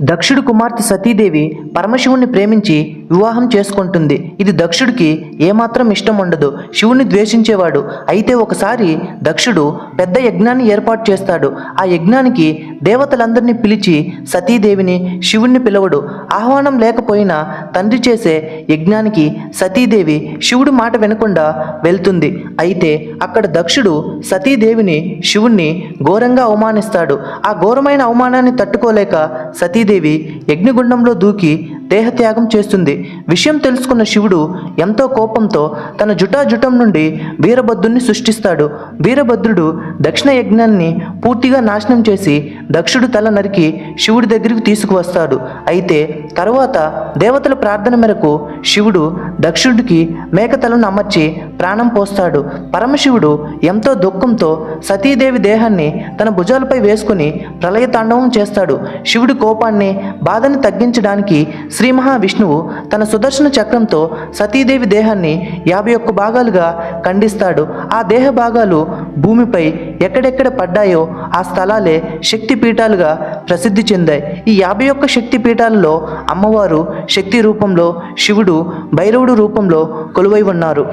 దక్షుడు కుమార్తె సతీదేవి పరమశివుణ్ణి ప్రేమించి వివాహం చేసుకుంటుంది. ఇది దక్షుడికి ఏమాత్రం ఇష్టం ఉండదు. శివుని ద్వేషించేవాడు. అయితే ఒకసారి దక్షుడు పెద్ద యజ్ఞాన్ని ఏర్పాటు చేస్తాడు. ఆ యజ్ఞానికి దేవతలందరినీ పిలిచి సతీదేవిని శివుణ్ణి పిలవడు. ఆహ్వానం లేకపోయినా తండ్రి చేసే యజ్ఞానికి సతీదేవి శివుడి మాట వినకుండా వెళ్తుంది. అయితే అక్కడ దక్షుడు సతీదేవిని శివుణ్ణి ఘోరంగా అవమానిస్తాడు. ఆ ఘోరమైన అవమానాన్ని తట్టుకోలేక సతీదేవి యజ్ఞగుండంలో దూకి దేహత్యాగం చేస్తుంది. విషయం తెలుసుకున్న శివుడు ఎంతో కోపంతో తన జుటాజుటం నుండి వీరభద్రుణ్ణి సృష్టిస్తాడు. వీరభద్రుడు దక్షిణ యజ్ఞాన్ని పూర్తిగా నాశనం చేసి దక్షుడు తల నరికి శివుడి దగ్గరికి తీసుకువస్తాడు. అయితే తరువాత దేవతల ప్రార్థన మేరకు శివుడు దక్షుడికి మేకతలను అమర్చి ప్రాణం పోస్తాడు. పరమశివుడు ఎంతో దుఃఖంతో సతీదేవి దేహాన్ని తన భుజాలపై వేసుకుని ప్రళయ తాండవం చేస్తాడు. శివుడి కోపాన్ని బాధని తగ్గించడానికి శ్రీ మహావిష్ణువు తన సుదర్శన చక్రంతో సతీదేవి దేహాన్ని యాభై ఒక్క భాగాలుగా ఖండిస్తాడు. ఆ దేహ భాగాలు భూమిపై ఎక్కడెక్కడ పడ్డాయో ఆ స్థలాలే శక్తి పీఠాలుగా ప్రసిద్ధి చెందాయి. ఈ యాభై ఒక్క శక్తి పీఠాలలో అమ్మవారు శక్తి రూపంలో శివుడు భైరవుడు రూపంలో కొలువై ఉన్నారు.